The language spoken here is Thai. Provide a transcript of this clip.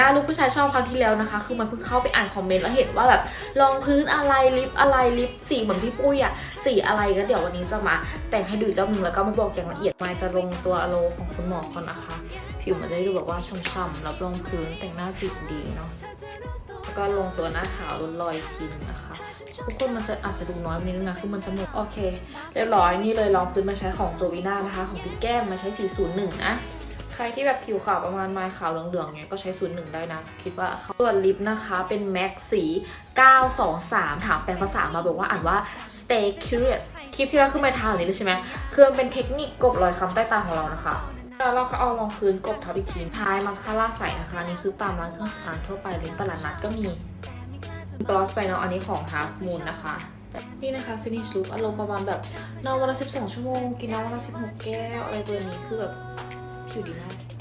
หน้าลูกผู้ชายชอบครั้งที่แล้วนะคะ คือมันเพิ่งเข้าไปอ่านคอมเมนต์แล้วเห็นว่าแบบรองพื้นอะไรลิปอะไรลิปสีเหมือนพี่ปุ้ยอะสีอะไรก็เดี๋ยววันนี้จะมาแต่งให้ดูอีกรอบนึงแล้วก็มาบอกอย่างละเอียดมาจะลงตัวอโลของคุณหมอก่อนนะคะ ผิวมันจะได้ดูแบบว่าช่ำๆรับรองพื้นแต่งหน้าติดดีเนาะแล้วก็ลงตัวหน้าขาวลดรอยอีกทีนนะคะทุกคนมันจะอาจจะดูน้อยไปนิดนึงนะคือมันจะหมดโอเค เรียบร้อยนี่เลยลองพื้นมาใช้ของโจวีน่านะคะ ของพี่แก้มมาใช้ 401 นะ ใครที่แบบผิวขาวประมาณม้ขาวเหลืองๆเนี้ยก็ใช้01ได้นะ คิดว่าเขาส่วนลิปนะคะเป็นแม็กสี 923 ถามแปลภาษามาบอกว่าอ่านว่า stay curious คลิปที่แล้วขึ้นไปทางนี้เลยใช่ไหมคือมันเป็นเทคนิคกบรอยคำใต้ตาของเรานะคะแล้วเราก็เอารองพื้นกบทับอีกทีท้ายมาสคาร่าใส่นะคะนี่ซื้อตามร้านเครื่องสำอางทั่วไปหรือตลาดนัดก็มีกลอสไปเนาะอันนี้ของ Half Moon นะคะนี่นะคะ finish look อารมณ์ประมาณแบบนอนวันละ 12 ชั่วโมง กินน้ำวันละ 16 แก้ว อะไรเบอร์นี้คือแบบ to deny